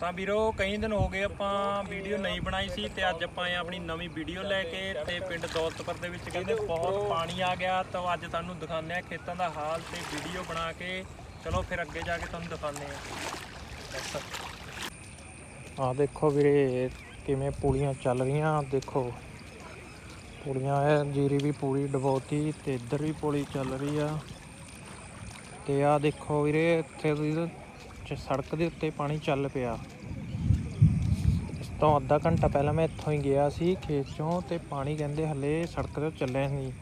ਤਾਂ ਵੀਰੋ, ਕਈ ਦਿਨ ਹੋ ਗਏ ਆਪਾਂ ਵੀਡੀਓ ਨਹੀਂ ਬਣਾਈ ਸੀ ਤੇ ਅੱਜ ਆਪਾਂ ਆਏ ਆਪਣੀ ਨਵੀਂ ਵੀਡੀਓ ਲੈ ਕੇ ਤੇ ਪਿੰਡ ਦੌਲਤਪੁਰ ਦੇ ਵਿੱਚ ਕਹਿੰਦੇ ਬਹੁਤ ਪਾਣੀ ਆ ਗਿਆ। ਤਾਂ ਅੱਜ ਤੁਹਾਨੂੰ ਦਿਖਾਉਂਦੇ ਆ ਖੇਤਾਂ ਦਾ ਹਾਲ ਤੇ ਵੀਡੀਓ ਬਣਾ ਕੇ। ਚਲੋ ਫਿਰ ਅੱਗੇ ਜਾ ਕੇ ਤੁਹਾਨੂੰ ਦਿਖਾਉਂਦੇ ਆ ਆ ਦੇਖੋ ਵੀਰੇ ਕਿਵੇਂ ਪੂਲੀਆਂ ਚੱਲ ਰਹੀਆਂ, ਦੇਖੋ। ਪੁਲੀਆਂ ਹੈ ਜੀਰੀ ਵੀ ਪੂਰੀ ਡਬੋਤੀ ਤੇ ਇੱਧਰ ਵੀ ਪੂਲੀ ਚੱਲ ਰਹੀ ਆ। ਤੇ ਆ ਦੇਖੋ ਵੀਰੇ, ਇੱਥੇ ਤੁਸੀਂ ਚ- ਸੜਕ ਦੇ ਉੱਤੇ ਪਾਣੀ ਚੱਲ ਪਿਆ। ਇਸ ਤੋਂ ਅੱਧਾ ਘੰਟਾ ਪਹਿਲਾਂ ਮੈਂ ਇੱਥੋਂ ਹੀ ਗਿਆ ਸੀ ਖੇਤ ਚੋਂ ਤੇ ਪਾਣੀ ਕਹਿੰਦੇ ਹਲੇ ਸੜਕ ਤੇ ਚੱਲਿਆ ਨਹੀਂ।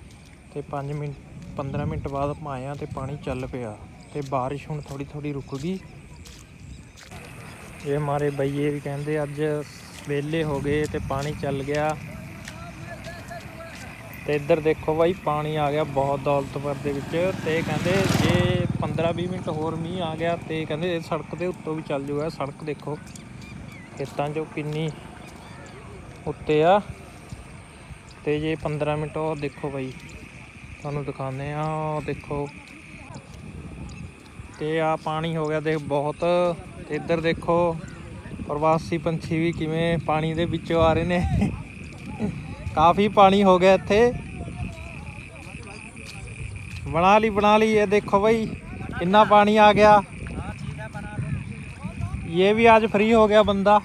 ਤੇ 5 ਮਿੰਟ 15 ਮਿੰਟ ਬਾਅਦ ਆਪਾਂ ਆਏ ਤੇ ਪਾਣੀ ਚੱਲ ਪਿਆ ਤੇ ਬਾਰਿਸ਼ ਹੁਣ ਥੋੜੀ ਥੋੜੀ ਰੁਕ ਗਈ। ਇਹ ਮਾਰੇ ਬਈਏ ਵੀ ਕਹਿੰਦੇ ਅੱਜ ਵੇਲੇ ਹੋ ਗਏ ਤੇ ਪਾਣੀ ਚੱਲ ਗਿਆ। ਤੇ ਇੱਧਰ ਦੇਖੋ ਬਾਈ, ਪਾਣੀ ਆ ਗਿਆ ਬਹੁਤ ਦੌਲਤਪੁਰ ਦੇ ਵਿੱਚ ਤੇ ਕਹਿੰਦੇ ਜੇ 15-20 ਮਿੰਟ ਹੋਰ ਮੀਂਹ ਆ ਗਿਆ ਤੇ ਕਹਿੰਦੇ ਇਹ ਸੜਕ ਦੇ ਉੱਤੋਂ ਵੀ ਚੱਲ ਜੂਗਾ, ਸੜਕ ਦੇਖੋ। ਖੇਤਾਂ 'ਚੋਂ ਕਿੰਨੀ ਉੱਤੇ ਆ। ਤੇ ਜੇ 15 ਮਿੰਟ ਉਹ ਦੇਖੋ ਬਾਈ, ਤੁਹਾਨੂੰ ਦਿਖਾਉਂਦੇ ਆ ਉਹ ਦੇਖੋ। ਤੇ ਆ ਪਾਣੀ ਹੋ ਗਿਆ, ਦੇਖ ਬਹੁਤ। ਇੱਧਰ ਦੇਖੋ, ਪ੍ਰਵਾਸੀ ਪੰਛੀ ਵੀ ਕਿਵੇਂ ਪਾਣੀ ਦੇ ਵਿੱਚੋਂ ਆ ਰਹੇ ਨੇ। ਕਾਫੀ ਪਾਣੀ ਹੋ ਗਿਆ ਇੱਥੇ। ਬਣਾ ਲਈ ਬਣਾ ਲਈ, ਇਹ ਦੇਖੋ ਭਾਈ ਕਿੰਨਾ ਪਾਣੀ ਆ ਗਿਆ ये भी आज फ्री हो गया बंदा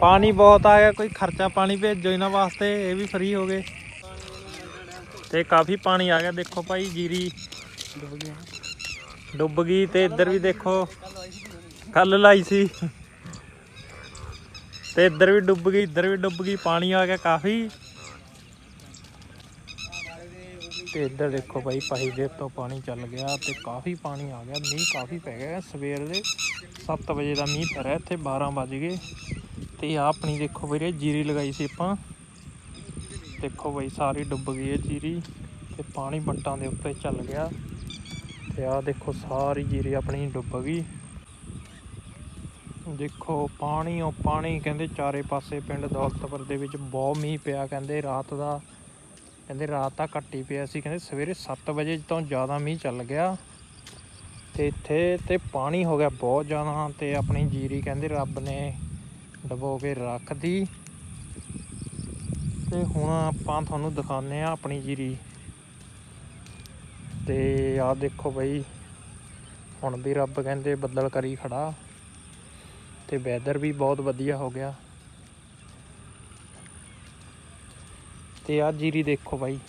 ਪਾਣੀ ਬਹੁਤ ਆ ਗਿਆ ਕੋਈ ਖਰਚਾ ਪਾਣੀ ਭੇਜੋ ਇਹਨਾਂ ਵਾਸਤੇ ਇਹ ਵੀ ਫ੍ਰੀ ਹੋ ਗਏ ਤੇ ਕਾਫੀ ਪਾਣੀ ਆ ਗਿਆ ਦੇਖੋ ਭਾਈ ਜੀਰੀ ਡੁੱਬ ਗਈ ਤੇ ਇੱਧਰ ਵੀ ਦੇਖੋ ਕੱਲ ਲਾਈ ਸੀ ਤੇ ਇੱਧਰ ਵੀ ਡੁੱਬ ਗਈ ਇੱਧਰ ਵੀ ਡੁੱਬ ਗਈ ਪਾਣੀ ਆ ਗਿਆ ਕਾਫੀ ਤੇ ਇੱਧਰ ਦੇਖੋ ਭਾਈ ਪਾਈ ਦੇ ਤੋਂ ਪਾਣੀ ਚੱਲ ਗਿਆ ਤੇ ਕਾਫੀ ਪਾਣੀ ਆ ਗਿਆ, ਮੀਂਹ ਕਾਫੀ ਪੈ ਗਿਆ। ਸਵੇਰ ਦੇ 7 ਵਜੇ ਦਾ ਮੀਂਹ ਪੈ ਰਿਹਾ, ਇੱਥੇ 12 ਵੱਜ ਗਏ। ਤੇ ਆ ਆਪਣੀ ਦੇਖੋ ਵੀਰੇ, ਜੀਰੀ ਲਗਾਈ ਸੀ ਆਪਾਂ। ਦੇਖੋ ਭਾਈ ਸਾਰੀ ਡੁੱਬ ਗਈ ਹੈ ਜੀਰੀ ਤੇ ਪਾਣੀ ਬੱਟਾਂ ਦੇ ਉੱਤੇ ਚੱਲ ਗਿਆ। ਤੇ ਆ ਦੇਖੋ, ਸਾਰੀ ਜੀਰੀ ਆਪਣੀ ਡੁੱਬ ਗਈ। ਦੇਖੋ, ਪਾਣੀ ਉਹ ਪਾਣੀ ਕਹਿੰਦੇ ਚਾਰੇ ਪਾਸੇ ਪਿੰਡ ਦੌਲਤਪੁਰ ਦੇ ਵਿੱਚ ਬਹੁਤ ਮੀਂਹ ਪਿਆ, ਕਹਿੰਦੇ ਰਾਤ ਦਾ ਕਹਿੰਦੇ ਰਾਤ ਤਾਂ ਘੱਟ ਹੀ ਪਿਆ ਸੀ, ਕਹਿੰਦੇ ਸਵੇਰੇ 7 ਵਜੇ ਤੋਂ ਜ਼ਿਆਦਾ ਮੀਂਹ ਚੱਲ ਗਿਆ। ਤੇ ਇੱਥੇ ਤੇ ਪਾਣੀ ਹੋ ਗਿਆ ਬਹੁਤ ਜ਼ਿਆਦਾ ਤੇ ਆਪਣੀ ਜੀਰੀ ਕਹਿੰਦੇ ਰੱਬ ਨੇ ਡਬੋ ਕੇ ਰੱਖਦੀ ਤੇ। ਹੁਣ ਆਪਾਂ ਤੁਹਾਨੂੰ ਦਿਖਾਉਂਦੇ ਆ ਆਪਣੀ ਜੀਰੀ। ਤੇ ਆਹ ਦੇਖੋ ਬਈ, ਹੁਣ ਵੀ ਰੱਬ ਕਹਿੰਦੇ ਬੱਦਲ ਕਰੀ ਖੜਾ। ਤੇ ਵੈਦਰ ਵੀ ਬਹੁਤ ਵਧੀਆ ਹੋ ਗਿਆ। ਤੇ ਆ ਜੀਰੀ ਦੇਖੋ ਬਾਈ।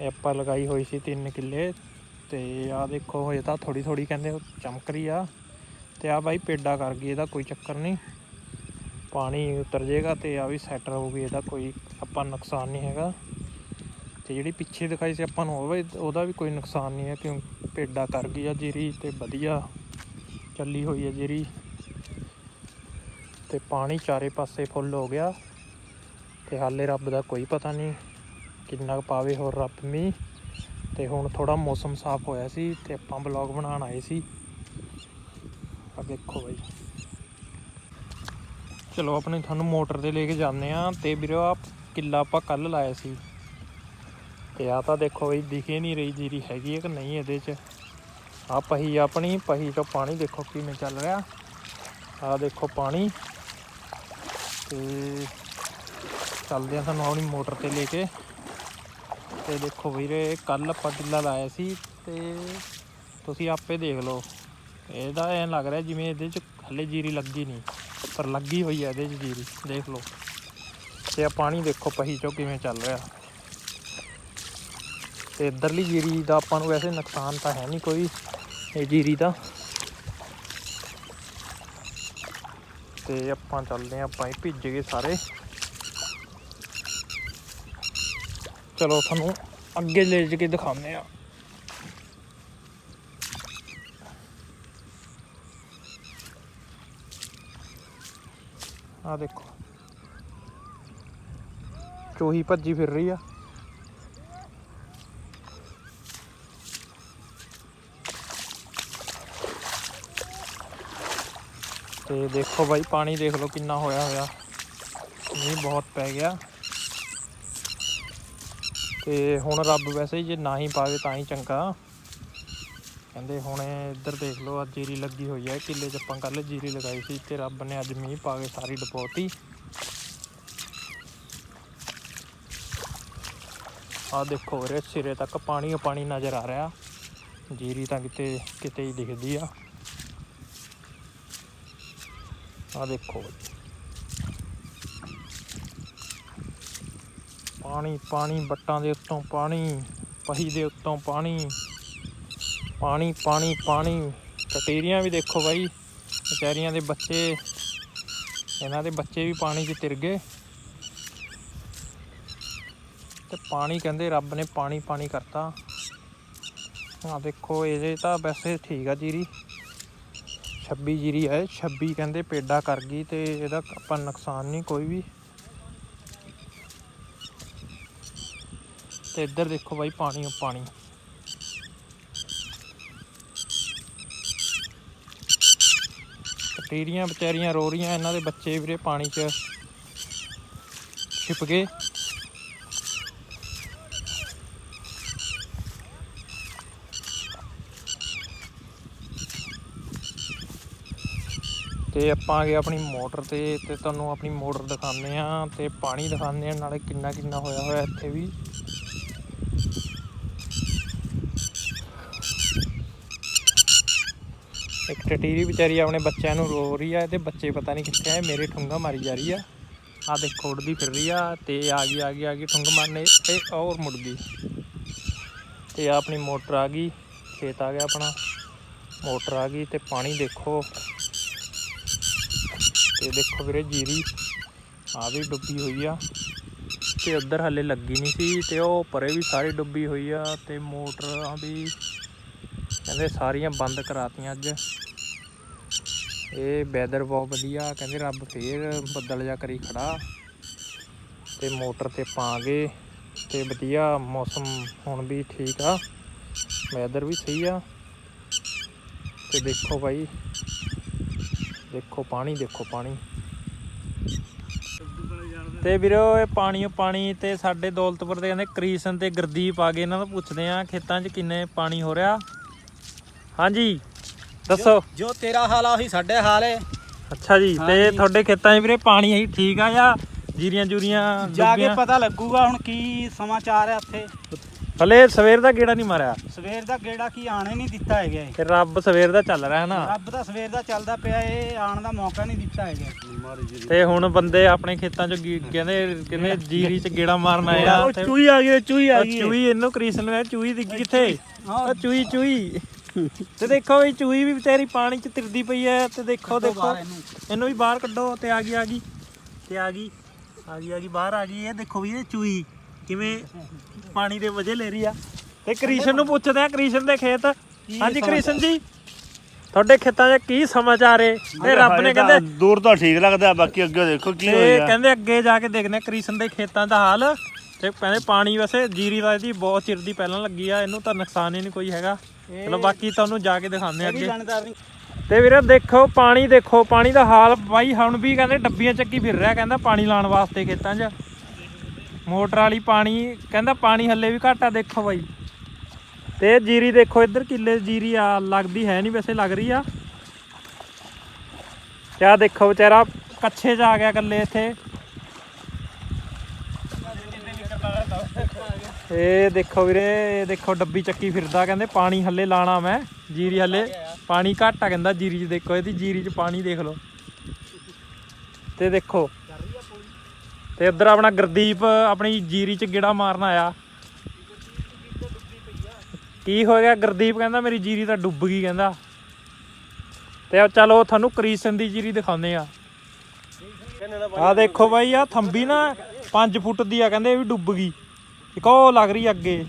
ਇਹ ਆਪਾਂ ਲਗਾਈ ਹੋਈ ਸੀ 3 ਕਿੱਲੇ ਤੇ ਆ ਦੇਖੋ ਹਜੇ ਤਾਂ ਥੋੜੀ ਥੋੜੀ ਕਹਿੰਦੇ ਚਮਕ ਰਹੀ ਆ। ਤੇ ਆ ਬਾਈ ਪੇਡਾ ਕਰ ਗਈ, ਇਹਦਾ ਕੋਈ ਚੱਕਰ ਨਹੀਂ। ਪਾਣੀ ਉਤਰ ਜਾਏਗਾ ਤੇ ਆ ਵੀ ਸੈਟ ਰਹੂਗੀ, ਇਹਦਾ ਕੋਈ ਆਪਾਂ ਨੁਕਸਾਨ ਨਹੀਂ ਹੈਗਾ। ਤੇ ਜਿਹੜੀ ਪਿੱਛੇ ਦਿਖਾਈ ਸੀ ਆਪਾਂ ਨੂੰ, ਉਹ ਵੀ- ਉਹਦਾ ਵੀ ਕੋਈ ਨੁਕਸਾਨ ਨਹੀਂ ਹੈ ਕਿਉਂ ਪੇਡਾ ਕਰ ਗਈ ਆ ਜੀਰੀ ਤੇ ਵਧੀਆ ਚੱਲੀ ਹੋਈ ਹੈ ਜੀਰੀ। ਤੇ ਪਾਣੀ ਚਾਰੇ ਪਾਸੇ ਫੁੱਲ ਹੋ ਗਿਆ। ਤੇ ਹਾਲੇ ਰੱਬ ਦਾ ਕੋਈ ਪਤਾ ਨਹੀਂ ਕਿੰਨਾ ਕੁ ਪਾਵੇ ਹੋਰ ਰੱਬ ਮੀਂਹ। ਤੇ ਹੁਣ ਥੋੜਾ ਮੌਸਮ ਸਾਫ਼ ਹੋਇਆ ਸੀ ਤੇ ਆਪਾਂ ਬਲੌਗ ਬਣਾਉਣ ਆਏ ਸੀ। ਆ ਦੇਖੋ ਬਾਈ। ਚਲੋ ਆਪਣੇ ਤੁਹਾਨੂੰ ਮੋਟਰ ਤੇ ਲੈ ਕੇ ਜਾਂਦੇ ਆ ਤੇ ਵੀਰੋ ਆ ਕਿੱਲਾ ਆਪਾਂ ਕੱਲ ਲਾਇਆ ਸੀ। ਤੇ ਆ ਤਾਂ ਦੇਖੋ ਬਈ ਦਿਖੇ ਨਹੀਂ ਰਹੀ ਜੀਰੀ ਹੈਗੀ ਹੈ ਕਿ ਨਹੀਂ ਇਹਦੇ 'ਚ। ਆ ਪਹੀ ਆਪਣੀ, ਪਹੀ ਚੋਂ ਪਾਣੀ ਦੇਖੋ ਕਿਵੇਂ ਚੱਲ ਰਿਹਾ। ਆ ਦੇਖੋ ਪਾਣੀ। ਤੇ ਚੱਲਦੇ ਆ ਤੁਹਾਨੂੰ ਆਪਣੀ ਮੋਟਰ ਤੇ ਲੈ ਕੇ। ਤੇ ਦੇਖੋ ਵੀਰੇ ਕੱਲ ਆਪਾਂ ਕਿੱਲਾ ਲਾਇਆ ਸੀ ਤੇ ਤੁਸੀਂ ਆਪੇ ਦੇਖ ਲਓ। ਇਹਦਾ ਐਂ ਲੱਗ ਰਿਹਾ ਜਿਵੇਂ ਇਹਦੇ 'ਚ ਹਲੇ ਜੀਰੀ ਲੱਗੀ ਨਹੀਂ, ਪਰ ਲੱਗੀ ਹੋਈ ਹੈ ਇਹਦੇ 'ਚ ਜੀਰੀ, ਦੇਖ ਲਓ। ਤੇ ਆ ਪਾਣੀ ਦੇਖੋ ਪਹੀ ਚੋਂ ਕਿਵੇਂ ਚੱਲ ਰਿਹਾ। ਤੇ ਇੱਧਰਲੀ ਜੀਰੀ ਦਾ ਆਪਾਂ ਨੂੰ ਵੈਸੇ ਨੁਕਸਾਨ ਤਾਂ ਹੈ ਨਹੀਂ ਕੋਈ, ਇਹ ਜੀਰੀ ਦਾ। ਤੇ ਆਪਾਂ ਚੱਲਦੇ ਹਾਂ ਆਪਾਂ ਹੀ ਭਿੱਜ ਗਏ ਸਾਰੇ। ਚਲੋ ਤੁਹਾਨੂੰ ਅੱਗੇ ਲੈ ਜਾ ਕੇ ਦਿਖਾਉਂਦੇ ਆ ਆ ਦੇਖੋ। ਚੋਹੀ ਭੱਜੀ ਫਿਰ ਰਹੀ ਆ। ਤੇ ਦੇਖੋ ਬਾਈ, ਪਾਣੀ ਦੇਖ ਲਓ ਕਿੰਨਾ ਹੋਇਆ ਹੋਇਆ। ਮੀਂਹ ਬਹੁਤ ਪੈ ਗਿਆ। ਤੇ ਹੁਣ ਰੱਬ ਵੈਸੇ ਜੇ ਨਾ ਹੀ ਪਾਵੇ ਤਾਂ ਹੀ ਚੰਗਾ। ਕਹਿੰਦੇ ਹੁਣ ਇੱਧਰ ਦੇਖ ਲਓ ਅੱਜ ਜੀਰੀ ਲੱਗੀ ਹੋਈ ਹੈ ਕਿੱਲੇ 'ਚ ਆਪਾਂ ਕੱਲ ਜੀਰੀ ਲਗਾਈ ਸੀ ਤੇ ਰੱਬ ਨੇ ਅੱਜ ਮੀਂਹ ਪਾ ਕੇ ਸਾਰੀ ਡਪੋਤੀ ਆ ਦੇਖੋ ਵੀਰੇ, ਸਿਰੇ ਤੱਕ ਪਾਣੀ ਪਾਣੀ ਨਜ਼ਰ ਆ ਰਿਹਾ। ਜੀਰੀ ਤਾਂ ਕਿਤੇ ਕਿਤੇ ਹੀ ਦਿਖਦੀ ਆ। ਆ ਦੇਖੋ। ਪਾਣੀ ਪਾਣੀ ਬੱਟਾਂ ਦੇ ਉੱਤੋਂ ਪਾਣੀ, ਪਹੀ ਦੇ ਉੱਤੋਂ ਪਾਣੀ। ਪਾਣੀ ਪਾਣੀ ਪਾਣੀ। ਕਟੇਰੀਆਂ ਵੀ ਦੇਖੋ ਬਾਈ ਵਿਚਾਰੀਆਂ ਦੇ ਬੱਚੇ। ਇਹਨਾਂ ਦੇ ਬੱਚੇ ਵੀ ਪਾਣੀ 'ਚ ਤਿਰ ਗਏ। ਤੇ ਪਾਣੀ ਕਹਿੰਦੇ ਰੱਬ ਨੇ ਪਾਣੀ ਪਾਣੀ ਕਰਤਾ। ਆ ਦੇਖੋ, ਇਹਦੇ ਤਾਂ ਵੈਸੇ ਠੀਕ ਆ ਜੀਰੀ। 26 ਜੀਰੀ ਹੈ 26 ਕਹਿੰਦੇ ਪੇਡਾ ਕਰ ਗਈ ਤੇ ਇਹਦਾ ਆਪਾਂ ਨੁਕਸਾਨ ਨਹੀਂ ਕੋਈ ਵੀ। ਤੇ ਇੱਧਰ ਦੇਖੋ ਬਾਈ ਪਾਣੀ ਓ ਪਾਣੀ। ਕਟੀਰੀਆਂ ਵਿਚਾਰੀਆਂ ਰੋ ਰਹੀਆਂ, ਇਹਨਾਂ ਦੇ ਬੱਚੇ ਵੀਰੇ ਪਾਣੀ 'ਚ ਛਿਪ ਗਏ। ਤੇ ਆਪਾਂ ਆ ਗਏ ਆਪਣੀ ਮੋਟਰ ਤੇ ਤੇ ਤੁਹਾਨੂੰ ਆਪਣੀ ਮੋਟਰ ਦਿਖਾਉਂਦੇ ਆ ਤੇ ਪਾਣੀ ਦਿਖਾਉਂਦੇ ਆ ਨਾਲੇ ਕਿੰਨਾ ਕਿੰਨਾ ਹੋਇਆ ਹੋਇਆ ਇੱਥੇ ਵੀ ਇੱਕ ਟਟੀਰੀ ਵਿਚਾਰੀ ਆਪਣੇ ਬੱਚਿਆਂ ਨੂੰ ਰੋ ਰਹੀ ਆ ਤੇ ਬੱਚੇ ਪਤਾ ਨਹੀਂ ਕਿੱਥੇ ਆ ਮੇਰੇ ਠੁੰਗਾ ਮਾਰੀ ਜਾ ਰਹੀ ਆ। ਆ ਦੇਖੋ ਉੜਦੀ ਫਿਰ ਰਹੀ ਆ ਤੇ ਆ ਗਈ ਆ ਗਈ ਆ ਗਈ, ਠੁੰਗ ਮਾਰਨੇ ਤੇ ਔਰ ਮੁੜ ਗਈ। ਤੇ ਆ ਆਪਣੀ ਮੋਟਰ ਆ ਗਈ, ਖੇਤ ਆ ਗਿਆ ਆਪਣਾ। ਮੋਟਰ ਆ ਗਈ ਤੇ ਪਾਣੀ ਦੇਖੋ। ਤੇ ਦੇਖੋ ਵੀਰੇ ਜੀਰੀ ਆ ਵੀ ਡੁੱਬੀ ਹੋਈ ਆ। ਤੇ ਉੱਧਰ ਹੱਲੇ ਲੱਗੀ ਨਹੀਂ ਸੀ ਤੇ ਉਹ ਪਰੇ ਵੀ ਸਾਰੀ ਡੁੱਬੀ ਹੋਈ ਆ ਤੇ ਮੋਟਰਾਂ ਵੀ ਕਹਿੰਦੇ ਸਾਰੀਆਂ ਬੰਦ ਕਰਾਤੀਆਂ ਅੱਜ। ਇਹ ਵੈਦਰ ਬਹੁਤ ਵਧੀਆ, ਕਹਿੰਦੇ ਰੱਬ ਫੇਰ ਬੱਦਲ ਜਾ ਕਰੀ ਖੜਾ। ਤੇ ਮੋਟਰ ਤੇ ਪਾ ਗਏ ਤੇ ਵਧੀਆ ਮੌਸਮ ਹੁਣ ਵੀ ਠੀਕ ਆ ਵੈਦਰ ਵੀ ਸਹੀ ਆ। ਤੇ ਦੇਖੋ ਭਾਈ ਦੇਖੋ ਪਾਣੀ ਦੇਖੋ ਪਾਣੀ। ਤੇ ਵੀਰੋ, ਇਹ ਪਾਣੀ ਪਾਣੀ ਤੇ ਸਾਡੇ ਦੌਲਤਪੁਰ ਦੇ ਕਹਿੰਦੇ ਕ੍ਰਿਸ਼ਨ ਤੇ ਗੁਰਦੀਪ ਆ ਗਏ, ਇਹਨਾਂ ਤੋਂ ਪੁੱਛਦੇ ਆ ਖੇਤਾਂ 'ਚ ਕਿੰਨੇ ਪਾਣੀ ਹੋ ਰਿਹਾ। ਹਾਂਜੀ। ਦੱਸੋ। ਜੋ ਤੇਰਾ ਹਾਲ ਆ ਉਹੀ ਸਾਡੇ ਹਾਲ ਹੈ ਅੱਛਾ ਜੀ ਤੇ। ਤੁਹਾਡੇ ਖੇਤਾਂ 'ਚ ਵੀਰੇ ਪਾਣੀ ਹੀ ਠੀਕ ਆ ਜਾਂ ਜੀਰੀਆਂ ਜੂਰੀਆਂ ਜਾ ਕੇ? ਪਤਾ ਲੱਗੂਗਾ ਹੁਣ ਕੀ ਸਮਾਚਾਰ ਹੈ ਇੱਥੇ। ਹਲੇ ਸਵੇਰ ਦਾ ਗੇੜਾ ਨਹੀਂ ਮਾਰਿਆ। ਸਵੇਰ ਦਾ ਗੇੜਾ ਕੀ ਆਣੇ ਨਹੀਂ ਦਿੱਤਾ ਹੈਗਾ। ਤੇ ਰੱਬ ਸਵੇਰ ਦਾ ਚੱਲ ਰਿਹਾ ਨਾ। ਰੱਬ ਦਾ ਸਵੇਰ ਦਾ ਚੱਲਦਾ ਪਿਆ ਇਹ ਆਣ ਦਾ ਮੌਕਾ ਨਹੀਂ ਦਿੱਤਾ ਹੈਗਾ। ਤੇ ਹੁਣ ਬੰਦੇ ਆਪਣੇ ਖੇਤਾਂ 'ਚ ਕਹਿੰਦੇ ਕਹਿੰਦੇ ਜੀਰੀ 'ਚ ਗੇੜਾ ਮਾਰਨ ਆ। ਤੇ ਚੂਈ ਆ ਗਈ ਚੂਈ ਉਹ ਚੂਈ ਇਹਨੂੰ ਕ੍ਰਿਸ਼ਨ ਨੂੰ ਚੂਈ ਦਿਖੀ ਕਿੱਥੇ? ਚੂਈ ਚੂਈ ਤੇ ਦੇਖੋ ਵੀ ਚੂਈ ਵੀ ਵਿਚਾਰੀ ਪਾਣੀ 'ਚ ਤਿਰਦੀ ਪਈ ਐ ਤੇ ਦੇਖੋ ਦੇਖੋ। ਇਹਨੂੰ। ਵੀ ਬਾਹਰ ਕੱਢੋ ਤੇ ਆ ਗਈ ਆ ਗਈ ਤੇ ਆ ਗਈ ਆ ਗਈ ਆ ਗਈ ਬਾਹਰ ਆ ਗਈ। ਇਹ ਦੇਖੋ ਵੀ ਇਹ ਚੂਈ ਕਿਵੇਂ ਪਾਣੀ ਦੇ ਵਜੇ ਲੈ ਰਹੀ ਆ। ਤੇ ਕ੍ਰਿਸ਼ਨ ਨੂੰ ਪੁੱਛਦੇ ਆ ਕ੍ਰਿਸ਼ਨ ਦੇ ਖੇਤ। ਹਾਂਜੀ ਕ੍ਰਿਸ਼ਨ ਜੀ ਤੁਹਾਡੇ ਖੇਤਾਂ 'ਚ ਕੀ ਸਮਾਚਾਰ ਏ? ਤੇ ਰੱਬ ਨੇ ਕਹਿੰਦੇ ਦੂਰ ਤੋਂ ਠੀਕ ਲੱਗਦਾ ਬਾਕੀ ਅੱਗੇ ਦੇਖੋ ਕੀ ਹੋਏਗਾ ਕਹਿੰਦੇ ਅੱਗੇ ਜਾ ਕੇ ਦੇਖਦੇ ਆ ਕ੍ਰਿਸ਼ਨ ਦੇ ਖੇਤਾਂ ਦਾ ਹਾਲ। ਤੇ ਕਹਿੰਦੇ ਪਾਣੀ ਵੈਸੇ ਜੀਰੀ ਦਾ ਇਹਦੀ ਬਹੁਤ ਚਿਰ ਦੀ ਪਹਿਲਾਂ ਲੱਗੀ ਆ ਇਹਨੂੰ ਤਾਂ ਨੁਕਸਾਨ ਹੀ ਨਹੀਂ ਕੋਈ ਹੈਗਾ। ਚਲੋ ਬਾਕੀ ਤੁਹਾਨੂੰ ਜਾ ਕੇ ਦਿਖਾਉਂਦੇ ਆ ਅੱਗੇ। ਤੇ ਵੀਰੇ ਦੇਖੋ ਪਾਣੀ ਦੇਖੋ ਪਾਣੀ ਦਾ ਹਾਲ ਬਾਈ ਹੁਣ ਵੀ ਕਹਿੰਦੇ ਡੱਬੀਆਂ ਚੱਕੀ ਫਿਰ ਰਿਹਾ ਕਹਿੰਦਾ ਪਾਣੀ ਲਾਉਣ ਵਾਸਤੇ ਖੇਤਾਂ 'ਚ। ਮੋਟਰ ਵਾਲੀ ਪਾਣੀ ਕਹਿੰਦਾ ਪਾਣੀ ਹੱਲੇ ਵੀ ਘੱਟ ਦੇਖੋ ਬਾਈ। ਤੇ ਜੀਰੀ ਦੇਖੋ ਇੱਧਰ ਕਿੱਲੇ ਜੀਰੀ ਆ ਲੱਗਦੀ ਹੈ ਨਹੀਂ ਵੈਸੇ ਲੱਗ ਰਹੀ ਆ। ਕਿਆ ਦੇਖੋ ਵਿਚਾਰਾ ਕੱਛੇ 'ਚ ਆ ਗਿਆ ਇਕੱਲੇ ਇੱਥੇ। ਇਹ ਦੇਖੋ ਵੀਰੇ, ਇਹ ਦੇਖੋ ਡੱਬੀ ਚੱਕੀ ਫਿਰਦਾ, ਕਹਿੰਦੇ ਪਾਣੀ ਹੱਲੇ ਲਾਣਾ ਮੈਂ, ਜੀਰੀ ਹੱਲੇ। ਪਾਣੀ ਘੱਟ ਆ ਕਹਿੰਦਾ ਜੀਰੀ 'ਚ, ਦੇਖੋ ਇਹਦੀ ਜੀਰੀ 'ਚ ਪਾਣੀ ਦੇਖ ਲਓ। ਤੇ ਦੇਖੋ, ਤੇ ਉਧਰ ਆਪਣਾ ਗੁਰਦੀਪ, ਆਪਣੀ ਜੀਰੀ 'ਚ ਗੇੜਾ ਮਾਰਨ ਆਇਆ। ਕੀ ਹੋ ਗਿਆ? ਗੁਰਦੀਪ ਕਹਿੰਦਾ ਮੇਰੀ ਜੀਰੀ ਤਾਂ ਡੁੱਬ ਗਈ ਕਹਿੰਦਾ। ਤੇ ਚਲੋ ਤੁਹਾਨੂੰ ਕ੍ਰਿਸ਼ਨ ਦੀ ਜੀਰੀ ਦਿਖਾਉਂਦੇ ਆ। ਆ ਦੇਖੋ ਬਾਈ ਆ ਥੰਬੀ ਨਾ 5 ਫੁੱਟ ਦੀ ਆ, ਕਹਿੰਦੇ ਇਹ ਵੀ ਡੁੱਬ ਗਈ। ਇੱਕ ਉਹ ਲੱਗ ਰਹੀ ਅੱਗੇ।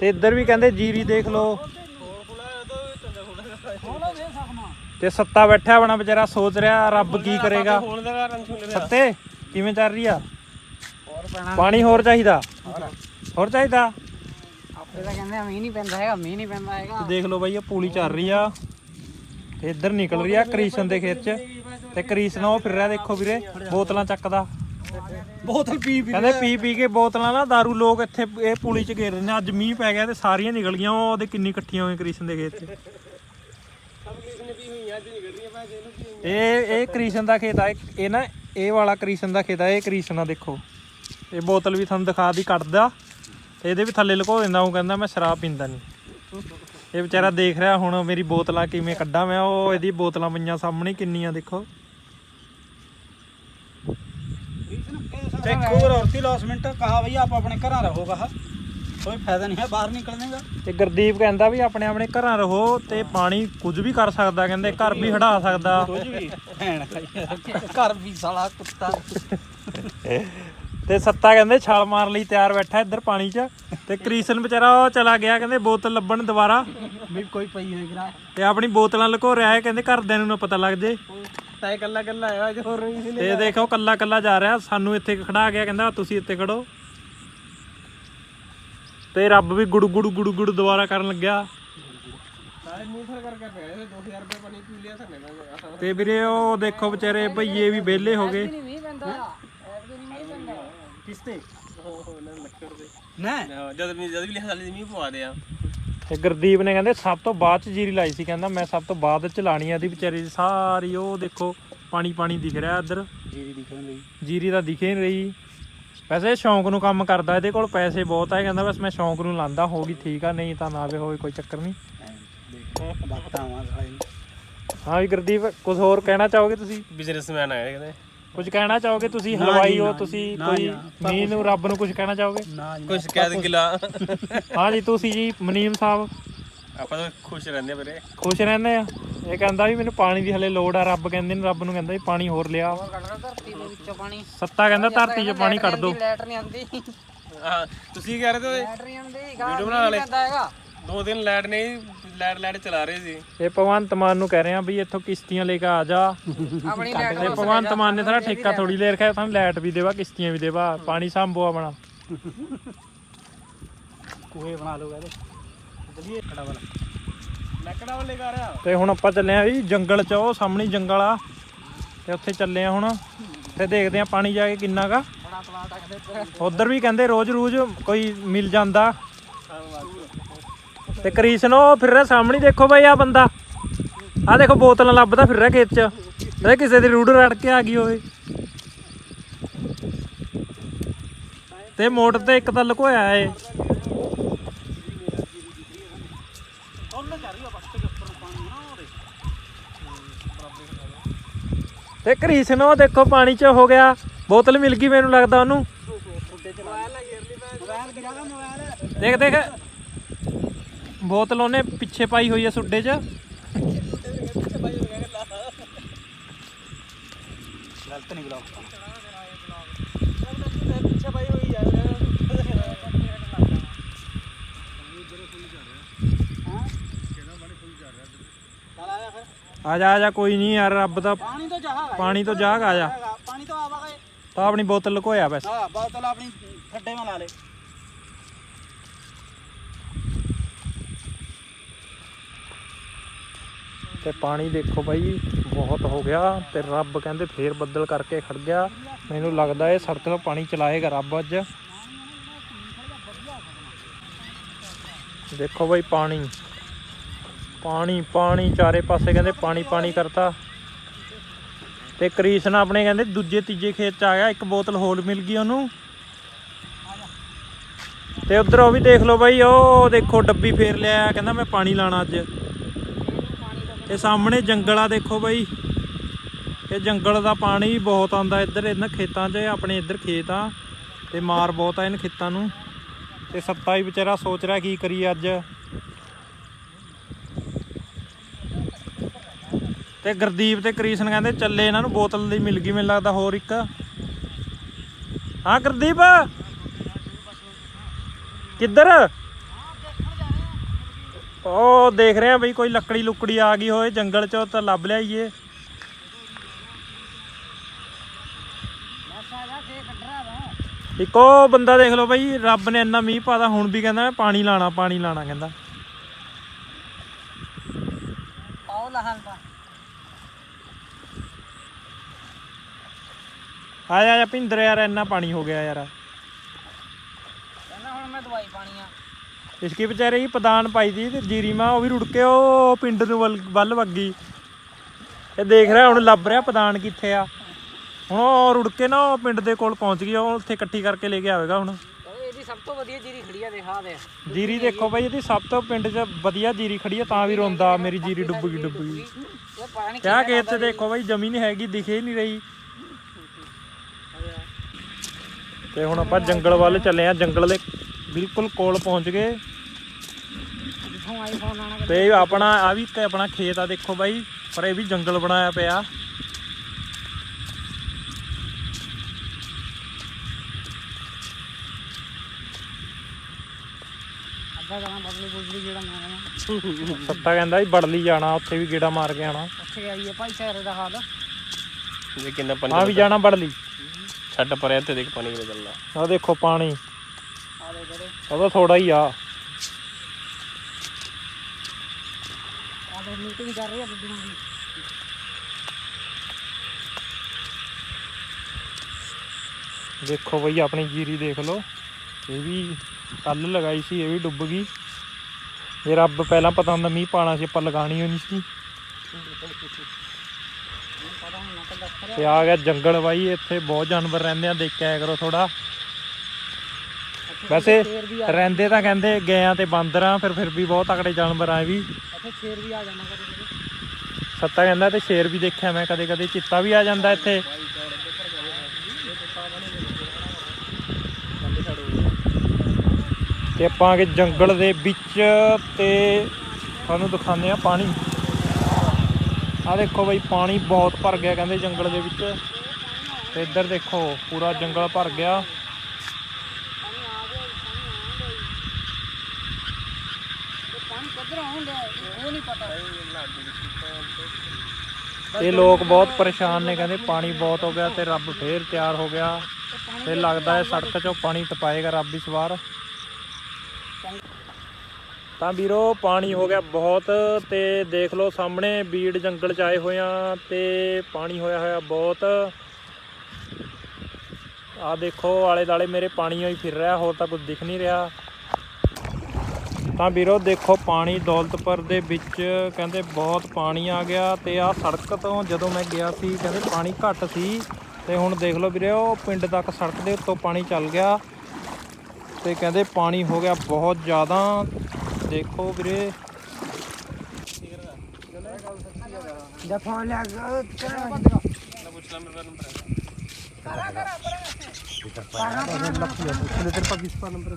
ਤੇ ਇੱਧਰ ਵੀ ਕਹਿੰਦੇ ਜੀਰੀ ਦੇਖ ਲਓ। ਤੇ ਸੱਤਾ ਬੈਠਾ ਬਣਾ ਵਿਚਾਰਾ ਸੋਚ ਰਿਹਾ ਰੱਬ ਕੀ ਕਰੇਗਾ। ਸੱਤੇ ਕਿਵੇਂ ਚੱਲ ਰਹੀ ਆ? ਪਾਣੀ। ਹੋਰ ਚਾਹੀਦਾ? ਹੋਰ। ਚਾਹੀਦਾ? ਆਪੇ ਤਾਂ ਕਹਿੰਦੇ ਆ ਮੀਂਹ ਨਹੀਂ ਪੈਂਦਾ ਹੈਗਾ ਮੀਂਹ ਨਹੀਂ ਪੈਂਦਾ ਹੈਗਾ। ਤੇ ਦੇਖ ਲਓ ਬਾਈ ਇਹ ਪੂਲੀ ਚੱਲ ਰਹੀ ਆ। ਤੇ ਇੱਧਰ ਨਿਕਲ ਰਹੀ ਆ ਕ੍ਰਿਸ਼ਨ ਦੇ ਖੇਤ 'ਚ। ਤੇ ਕ੍ਰਿਸ਼ਨ ਉਹ ਫਿਰ ਰਿਹਾ ਦੇਖੋ ਵੀਰੇ ਬੋਤਲਾਂ ਚੱਕਦਾ। ਬੋਤਲ ਪੀ ਪੀ ਕਹਿੰਦੇ ਪੀ ਪੀ ਕੇ ਬੋਤਲਾਂ ਨਾ दारू ਲੋਕ ਇੱਥੇ ਇਹ ਪੁਲੀ ਚ ਘੇਰ ਨੇ। ਅੱਜ ਮੀਂਹ ਪੈ ਗਿਆ ਤੇ ਸਾਰੀਆਂ ਨਿਕਲ ਗਈਆਂ, ਉਹ ਉਹਦੇ ਕਿੰਨੀ ਇਕੱਠੀਆਂ ਹੋਈਆਂ ਕ੍ਰਿਸ਼ਨ ਦੇ ਖੇਤ 'ਚ। ਇਹ ਇਹ ਕ੍ਰਿਸ਼ਨ ਦਾ ਖੇਤ ਆ ਇਹ- ਇਹ ਨਾ, ਇਹ ਵਾਲਾ ਕ੍ਰਿਸ਼ਨ ਦਾ ਖੇਤ ਆ, ਇਹ ਕ੍ਰਿਸ਼ਨ ਆ ਦੇਖੋ। ਇਹ ਬੋਤਲ ਵੀ ਤੁਹਾਨੂੰ ਦਿਖਾ ਦੀ ਕੱਢਦਾ ਤੇ ਇਹਦੇ ਵੀ ਥੱਲੇ ਲੁਕੋ ਦਿੰਦਾ, ਉਹ ਕਹਿੰਦਾ ਮੈਂ ਸ਼ਰਾਬ ਪੀਂਦਾ ਨਹੀਂ ਇਹ ਵਿਚਾਰਾ ਦੇਖ ਰਿਹਾ, ਹੁਣ ਮੇਰੀ ਬੋਤਲਾਂ ਕਿਵੇਂ ਕੱਢਾਂ ਮੈਂ, ਉਹ ਇਹਦੀ ਬੋਤਲਾਂ ਪਈਆਂ ਸਾਹਮਣੇ, ਕਿੰਨੀਆਂ ਦੇਖੋ। एक और औरती लॉसमेंट कहा भैया आप अपने घर रहो कहा कोई फायदा नहीं है बाहर निकलने का ਤੇ ਗੁਰਦੀਪ ਕਹਿੰਦਾ ਵੀ ਆਪਣੇ ਆਪਣੇ ਘਰਾਂ ਰਹੋ ਤੇ ਪਾਣੀ ਕੁਝ ਵੀ ਕਰ ਸਕਦਾ ਕਹਿੰਦੇ ਘਰ ਵੀ ਹਟਾ ਸਕਦਾ कुछ भी घर भी साला कुत्ता ਤੇ ਸੱਤਾ ਕਹਿੰਦੇ ਛਾਲ ਮਾਰਨ ਲਈ ਤਿਆਰ ਬੈਠਾ ਇੱਧਰ ਪਾਣੀ 'ਚ ਤੇ ਕ੍ਰਿਸ਼ਨ ਵਿਚਾਰਾ ਉਹ ਚਲਾ ਗਿਆ ਕਹਿੰਦੇ ਬੋਤਲ ਲੱਭਣ ਦੁਬਾਰਾ भी कोई पई है गिरा ਤੇ ਆਪਣੀ ਬੋਤਲਾਂ ਲੁਕੋ ਰਿਹਾ ਹੈ ਕਹਿੰਦੇ ਘਰਦਿਆਂ ਨੂੰ ਨਾ ਪਤਾ ਲੱਗ ਜੇ ਦਿੱਤਾ ਹੈ ਕੱਲਾ ਕੱਲਾ ਆਇਆ ਅੱਜ ਹੋਰ ਨਹੀਂ ਤੇ ਦੇਖੋ ਕੱਲਾ ਕੱਲਾ ਜਾ ਰਿਹਾ ਸਾਨੂੰ ਇੱਥੇ ਖੜਾ ਗਿਆ ਕਹਿੰਦਾ ਤੁਸੀਂ ਇੱਥੇ ਖੜੋ। ਤੇ ਰੱਬ ਵੀ ਗੁੜ ਗੁੜ ਗੁੜ ਗੁੜ ਦੁਬਾਰਾ ਕਰਨ ਲੱਗਿਆ। ਤੇ ਵੀਰੇ ਉਹ ਦੇਖੋ ਵਿਚਾਰੇ ਭਈਏ ਵੀ ਵਿਹਲੇ ਹੋ ਗਏ। ਕਿਸਤੇ? ਨਾ। ਜਦ ਵੀ ਜਦ ਵੀ ਲਿਖਾ ਲਈ ਮੀਂਹ ਪਵਾ ਦੇ ਆ ਇਹ ਗੁਰਦੀਪ ਨੇ ਕਹਿੰਦੇ ਸਭ ਤੋਂ ਬਾਅਦ ਚ ਜੀਰੀ ਲਾਈ ਸੀ ਕਹਿੰਦਾ ਮੈਂ ਸਭ ਤੋਂ ਬਾਅਦ ਚ ਲਾਣੀ ਆ ਦੀ ਵਿਚਾਰੀ ਦੀ। ਸਾਰੀ ਉਹ ਦੇਖੋ ਪਾਣੀ ਪਾਣੀ ਦਿਖ ਰਿਹਾ ਇੱਧਰ। ਜੀਰੀ ਦਿਖ ਰਹੀ। ਜੀਰੀ ਤਾਂ ਦਿਖੇ ਨਹੀਂ ਰਹੀ। ਵੈਸੇ ਸ਼ੌਂਕ ਨੂੰ ਕੰਮ ਕਰਦਾ ਇਹਦੇ ਕੋਲ ਪੈਸੇ ਬਹੁਤ ਆ ਕਹਿੰਦਾ ਬਸ ਮੈਂ ਸ਼ੌਂਕ ਨੂੰ ਲਾਂਦਾ ਹੋਗੀ ਠੀਕ ਆ ਨਹੀਂ ਤਾਂ ਨਾ ਵੀ ਹੋਵੇ ਕੋਈ ਚੱਕਰ ਨਹੀਂ। ਹਾਂ ਵੀ ਗੁਰਦੀਪ ਕੁਝ ਹੋਰ ਕਹਿਣਾ ਚਾਹੋਗੇ ਤੁਸੀਂ? ਬਿਜ਼ਨਸਮੈਨ ਆਏ ਕਹਿੰਦੇ। ਕੁਝ ਕਹਿਣਾ ਚਾਹੋਗੇ? ਤੁਸੀਂ ਹਲਵਾਈ ਹੋ ਤੁਸੀਂ ਕੋਈ ਜੀ, ਨਾ। ਰੱਬ ਨੂੰ ਕੁਝ ਕਹਿਣਾ ਚਾਹੋਗੇ? ਕੋਈ ਸ਼ਿਕਾਇਤ ਗਿਲਾ ਹਾਂ ਜੀ ਤੁਸੀਂ ਜੀ ਮਨੀਮ ਸਾਹਿਬ। ਆਪਾਂ ਤਾਂ ਖੁਸ਼ ਰਹਿੰਦੇ ਆ ਵੀਰੇ। ਖੁਸ਼ ਰਹਿੰਦੇ ਆ? ਇਹ ਕਹਿੰਦਾ ਵੀ ਮੈਨੂੰ ਪਾਣੀ ਦੀ ਹਲੇ ਲੋੜ ਆ ਰੱਬ ਕਹਿੰਦੇ ਨੇ ਰੱਬ ਨੂੰ ਕਹਿੰਦਾ ਵੀ ਪਾਣੀ ਹੋਰ ਲਿਆ। ਧਰਤੀ ਦੇ ਵਿੱਚੋਂ ਪਾਣੀ। ਸੱਤਾ ਕਹਿੰਦਾ ਧਰਤੀ 'ਚ ਪਾਣੀ ਕੱਢ ਦੋ ਲੈਟ ਨਹੀਂ ਆਉਂਦੀ। ਹਾਂ ਤੁਸੀਂ ਕਹਿ ਰਹੇ ਤੇ ਵੀਡੀਓ ਬਣਾ ਲੈ। ਦੋ ਦਿਨ ਲੈਟ ਨਹੀਂ ਲੈਟ ਲੈਟ ਚਲਾ ਰਹੇ ਸੀ। ਇਹ ਭਗਵੰਤ ਮਾਨ ਨੂੰ ਕਹਿ ਰਹੇ ਆ ਵੀ ਇੱਥੋਂ ਕਿਸ਼ਤੀਆਂ ਲੈ ਕੇ ਆ ਜਾ। ਆਪਣੀ ਭਗਵੰਤ ਮਾਨ ਨੇ ਸਾਡਾ ਠੇਕਾ ਥੋੜੀ ਲੈ ਰੱਖਿਆ ਤੁਹਾਨੂੰ ਲੈਟ ਵੀ ਦੇਵਾ ਕਿਸ਼ਤੀਆਂ ਵੀ ਦੇਵਾ ਪਾਣੀ ਸੰਭੋ ਆਪਣਾ। ਕੋਹੇ ਬਣਾ ਲਓ ਇਹਦੇ। ਚਲੀਏ ਕੜਾਵਲ ਲੱਕੜਾ ਵੱਲੇ ਕਰ ਰਿਹਾ। ਤੇ ਹੁਣ ਆਪਾਂ ਚੱਲੇ ਆ ਵੀ ਜੰਗਲ ਚ ਉਹ ਸਾਹਮਣੇ ਜੰਗਲ ਆ। ਤੇ ਉੱਥੇ ਚੱਲੇ ਆ ਹੁਣ। ਤੇ ਦੇਖਦੇ ਆ ਪਾਣੀ ਜਾ ਕੇ ਕਿੰਨਾ ਕਾ ਉਧਰ ਵੀ ਕਹਿੰਦੇ ਰੋਜ਼ ਰੋਜ਼ ਕੋਈ ਮਿਲ ਜਾਂਦਾ। ਤੇ ਕ੍ਰਿਸ਼ਨ ਉਹ ਫਿਰ ਰਿਹਾ ਸਾਹਮਣੇ, ਦੇਖੋ ਬਾਈ ਆ ਬੰਦਾ। ਆ ਦੇਖੋ ਬੋਤਲਾਂ ਲੱਭਦਾ ਫਿਰ ਰਿਹਾ ਖੇਤ 'ਚ। ਤੇ ਕਿਸੇ ਦੀ ਰੂੜ ਰੜ ਕੇ ਆ ਗਈ ਹੋਵੇ। ਤੇ ਮੋਟਰ ਤੇ ਇੱਕ ਤਾਂ ਲੁਕੋਇਆ ਏ। ਤੇ ਕ੍ਰਿਸ਼ਨ ਉਹ ਦੇਖੋ ਪਾਣੀ 'ਚ ਹੋ ਗਿਆ। ਬੋਤਲ ਮਿਲ ਗਈ ਮੈਨੂੰ ਲੱਗਦਾ ਉਹਨੂੰ। ਦੇਖ ਦੇਖ। ਬੋਤਲ ਉਹਨੇ ਪਿੱਛੇ ਪਾਈ ਹੋਈ ਹੈ ਸੁੱਡੇ 'ਚ। ਆ ਜਾ ਆ ਜਾ ਕੋਈ ਨਹੀਂ ਯਾਰ ਰੱਬ ਦਾ ਪਾਣੀ ਤੋਂ ਜਹਾਗ ਆ ਜਾ। ਪਾਣੀ ਤੋਂ ਆਵਾਗਾ ਤਾਂ ਆਪਣੀ ਬੋਤਲ ਲੁਕੋਇਆ ਬਸ। ਹਾਂ ਬੋਤਲ ਆਪਣੀ ਠੱਡੇ ਮਾ ਲਾ ਲੈ। ਤੇ ਪਾਣੀ ਦੇਖੋ ਬਾਈ, ਬਹੁਤ ਹੋ ਗਿਆ ਤੇ ਰੱਬ ਕਹਿੰਦੇ ਫੇਰ ਬੱਦਲ ਕਰਕੇ ਖੜ ਗਿਆ। ਮੈਨੂੰ ਲੱਗਦਾ ਇਹ ਸੜਕ ਤੋਂ ਪਾਣੀ ਚਲਾਏਗਾ ਰੱਬ ਅੱਜ। ਦੇਖੋ ਬਾਈ ਪਾਣੀ। ਪਾਣੀ ਪਾਣੀ ਚਾਰੇ ਪਾਸੇ ਕਹਿੰਦੇ ਪਾਣੀ ਪਾਣੀ ਕਰਤਾ। ਤੇ ਕ੍ਰਿਸ਼ਨ ਆਪਣੇ ਕਹਿੰਦੇ ਦੂਜੇ, ਤੀਜੇ ਖੇਤ ਚ ਆ ਗਿਆ, ਇੱਕ ਬੋਤਲ ਹੋਰ ਮਿਲ ਗਈ ਉਹਨੂੰ। ਤੇ ਉਧਰ ਉਹ ਵੀ ਦੇਖ ਲਓ ਬਾਈ, ਉਹ ਦੇਖੋ ਡੱਬੀ ਫੇਰ ਲਿਆ, ਕਹਿੰਦਾ ਮੈਂ ਪਾਣੀ ਲਾਣਾ ਅੱਜ। ਇਹ ਸਾਹਮਣੇ ਜੰਗਲ ਆ, ਦੇਖੋ ਬਾਈ। ਇਹ ਜੰਗਲ ਦਾ ਪਾਣੀ ਵੀ ਬਹੁਤ ਆਉਂਦਾ ਇੱਧਰ, ਇਹਨਾਂ ਖੇਤਾਂ 'ਚ ਆਪਣੇ ਇੱਧਰ ਖੇਤ ਆ। ਤੇ ਮਾਰ ਬਹੁਤ ਆ ਇਹਨਾਂ ਖੇਤਾਂ ਨੂੰ। ਤੇ ਸੱਤਾ ਹੀ ਵਿਚਾਰਾ ਸੋਚ ਰਿਹਾ ਕੀ ਕਰੀਏ ਅੱਜ। ਤੇ ਗੁਰਦੀਪ ਤੇ ਕ੍ਰਿਸ਼ਨ ਕਹਿੰਦੇ ਚੱਲੇ, ਇਹਨਾਂ ਨੂੰ ਬੋਤਲ ਦੀ ਮਿਲ ਗਈ, ਮੈਨੂੰ ਲੱਗਦਾ ਹੋਰ ਇੱਕ। ਹਾਂ ਗੁਰਦੀਪ! ਕਿੱਧਰ? ਉਹ ਦੇਖ ਰਹੇ ਆ ਬਈ ਕੋਈ ਲੱਕੜੀ ਲੁਕੜੀ ਆ ਗਈ ਹੋਏ ਜੰਗਲ ਚੋਂ ਤਾਂ ਲੱਭ ਲਿਆਈਏ। ਇੱਕ ਬੰਦਾ ਦੇਖ ਲਓ ਬਈ ਰੱਬ ਨੇ ਇੰਨਾ ਮੀਂਹ ਪਾਦਾ ਹੁਣ ਵੀ ਕਹਿੰਦਾ ਪਾਣੀ ਲਾਣਾ ਪਾਣੀ ਲਾਣਾ ਕਹਿੰਦਾ। ਆਓ ਆ ਜਾ ਭਿੰਦਰ ਯਾਰ ਇੰਨਾ ਪਾਣੀ ਹੋ ਗਿਆ ਯਾਰ। ਕਹਿੰਦਾ ਹੁਣ ਮੈਂ ਦਵਾਈ ਪਾਣੀ ਆ। ਇਸਕੀ ਵਿਚਾਰੇ ਹੀ ਪਦਾਨ ਪਾਈ ਦੀ ਤੇ ਜੀਰੀ ਮਾਂ ਉਹ ਵੀ ਰੁੜ ਕੇ ਉਹ ਪਿੰਡ ਨੂੰ ਵੱਲ- ਵੱਗੀ ਇਹ ਦੇਖ ਰਿਹਾ ਹੁਣ ਲੱਭ ਰਿਹਾ ਪਦਾਨ ਕਿੱਥੇ ਆ। ਹੁਣ ਉਹ ਰੁੜ ਕੇ ਨਾ ਉਹ ਪਿੰਡ ਦੇ ਕੋਲ ਪਹੁੰਚ ਗਈ ਉਹ ਉੱਥੇ ਇਕੱਠੀ ਕਰਕੇ ਲੈ ਕੇ ਆਵੇਗਾ ਹੁਣ। ਓਏ ਇਹਦੀ ਸਭ ਤੋਂ ਵਧੀਆ ਜੀਰੀ ਖੜੀ ਆ ਦੇਖਾ ਦੇ ਜੀਰੀ ਦੇਖੋ ਬਾਈ ਇਹਦੀ ਸਭ ਤੋਂ ਪਿੰਡ 'ਚ ਵਧੀਆ ਜੀਰੀ ਖੜੀ ਆ ਤਾਂ ਵੀ ਰੋਂਦਾ ਮੇਰੀ ਜੀਰੀ ਡੁੱਬ ਗਈ ਡੁੱਬ ਗਈ। ਕਿਆ ਖੇਤ 'ਚ ਦੇਖੋ ਬਾਈ ਜਮੀ ਨਹੀਂ ਹੈਗੀ ਦਿਖੇ ਹੀ ਨਹੀਂ ਰਹੀ। ਤੇ ਹੁਣ ਆਪਾਂ ਜੰਗਲ ਵੱਲ ਚੱਲੇ ਆ ਜੰਗਲ ਦੇ ਬਿਲਕੁਲ ਕੋਲ ਪਹੁੰਚ ਗਏ। ਜਿੱਥੋਂ ਆਈਫੋਨ ਆਣਾ ਤੇ ਇਹ ਆਪਣਾ ਆ ਵੀ ਇੱਕ ਆਪਣਾ ਖੇਤ ਆ ਦੇਖੋ ਬਾਈ ਪਰ ਇਹ ਵੀ ਜੰਗਲ ਬਣਾਇਆ ਪਿਆ। ਅੱਧਾ ਬਦਲੀ ਜਿਹੜਾ ਸੱਤਾ ਕਹਿੰਦਾ ਵੀ ਬੜਲੀ ਜਾਣਾ ਉੱਥੇ ਵੀ ਗੇੜਾ ਮਾਰ ਕੇ ਆਣਾ ਉੱਥੇ ਆਈਏ ਭਾਈਚਾਰੇ ਦਾ ਹਾਲ। ਇਹ ਕਿੰਨਾ ਪਾਣੀ ਆ ਵੀ ਜਾਣਾ ਬੜਲੀ। ਛੱਡ ਪਰੇ ਇੱਥੇ ਦੇਖ ਪਾਣੀ ਕਿਵੇਂ ਚੱਲਦਾ। ਆ ਦੇਖੋ ਪਾਣੀ। ਉਹਦਾ ਥੋੜਾ ਹੀ ਆ। ਆ ਦੇ ਮੀਟਿੰਗ ਕਰ ਰਹੀ ਆ ਬੁੱਢੀਆਂ ਦੀ ਦੇਖੋ ਬਈ ਆਪਣੀ ਜੀਰੀ ਦੇਖ ਲਓ। ਇਹ ਵੀ ਕੱਲ ਲਗਾਈ ਸੀ ਇਹ ਵੀ ਡੁੱਬ ਗਈ। ਇਹ ਰੱਬ ਪਹਿਲਾਂ ਪਤਾ ਹੁੰਦਾ ਮੀਂਹ ਪਾਣਾ ਸੀ ਆਪਾਂ ਲਗਾਣੀ ਹੋਣੀ ਸੀ। ਤਾਂ ਆ ਗਿਆ ਜੰਗਲ ਬਾਈ ਇੱਥੇ ਬਹੁਤ ਜਾਨਵਰ ਰਹਿੰਦੇ ਆ ਦੇਖ ਕੇ ਆਇਆ ਕਰੋ ਥੋੜਾ ਵੈਸੇ ਰਹਿੰਦੇ ਤਾਂ ਕਹਿੰਦੇ ਗਏ ਤੇ ਬਾਂਦਰਾਂ ਫਿਰ ਫਿਰ ਵੀ ਬਹੁਤ ਤਕੜੇ ਜਾਨਵਰ ਆ ਇਹ ਵੀ। ਇੱਥੇ ਸ਼ੇਰ ਵੀ ਆ ਜਾਣਾ ਕਦੇ ਕਦੇ। ਸੱਤਾ ਕਹਿੰਦਾ ਤੇ ਸ਼ੇਰ ਵੀ ਦੇਖਿਆ ਮੈਂ ਕਦੇ ਕਦੇ ਚਿੱਤਾ ਵੀ ਆ ਜਾਂਦਾ ਇੱਥੇ। ਤੇ ਆਪਾਂ ਆ ਗਏ ਜੰਗਲ ਦੇ ਵਿੱਚ ਤੇ ਤੁਹਾਨੂੰ ਦਿਖਾਉਂਦੇ ਆ ਪਾਣੀ। ਆ ਦੇਖੋ ਬਈ ਪਾਣੀ ਬਹੁਤ ਭਰ ਗਿਆ ਕਹਿੰਦੇ ਜੰਗਲ ਦੇ ਵਿੱਚ। ਤੇ ਇੱਧਰ ਦੇਖੋ ਪੂਰਾ ਜੰਗਲ ਭਰ ਗਿਆ। ਉਹ ਨਹੀਂ ਪਤਾ। ਇਹ ਲੋਕ ਬਹੁਤ ਪਰੇਸ਼ਾਨ ਨੇ ਕਹਿੰਦੇ ਪਾਣੀ ਬਹੁਤ ਹੋ ਗਿਆ ਤੇ ਰੱਬ ਫੇਰ ਤਿਆਰ ਹੋ ਗਿਆ। ਤੇ ਲੱਗਦਾ ਹੈ ਸੜਕ 'ਚੋਂ ਪਾਣੀ ਟਪਾਏਗਾ ਰੱਬ ਇਸ ਵਾਰ ਤਾਂ ਵੀਰੋ ਪਾਣੀ ਹੋ ਗਿਆ ਬਹੁਤ ਤੇ ਦੇਖ ਲਓ ਸਾਹਮਣੇ ਬੀੜ ਜੰਗਲ 'ਚ ਆਏ ਹੋਏ ਆ ਤੇ ਪਾਣੀ ਹੋਇਆ ਹੋਇਆ ਬਹੁਤ। ਆ ਦੇਖੋ ਆਲੇ ਦਾਲੇ ਮੇਰੇ ਪਾਣੀ ਹੋਈ ਫਿਰ ਰਿਹਾ ਹੋਰ ਤਾਂ ਕੁਝ ਦਿਖ ਨਹੀਂ ਰਿਹਾ। ਤਾਂ ਵੀਰੋ ਦੇਖੋ ਪਾਣੀ ਦੌਲਤਪੁਰ ਦੇ ਵਿੱਚ ਕਹਿੰਦੇ ਬਹੁਤ ਪਾਣੀ ਆ ਗਿਆ ਤੇ ਆ ਸੜਕ ਤੋਂ ਜਦੋਂ ਮੈਂ ਗਿਆ ਸੀ ਕਹਿੰਦੇ ਪਾਣੀ ਘੱਟ ਸੀ ਤੇ ਹੁਣ ਦੇਖ ਲਓ ਵੀਰੇ ਉਹ ਪਿੰਡ ਤੱਕ ਸੜਕ ਦੇ ਉੱਤੋਂ ਪਾਣੀ ਚੱਲ ਗਿਆ ਤੇ ਕਹਿੰਦੇ ਪਾਣੀ ਹੋ ਗਿਆ ਬਹੁਤ ਜ਼ਿਆਦਾ। ਦੇਖੋ ਵੀਰੇ। ਜਦ ਫੋਨ ਲਿਆ ਪੁੱਛ ਲਾ ਮੇਰਾ ਨੰਬਰ ਪਾਕਿਸਤਾਨ ਨੰਬਰ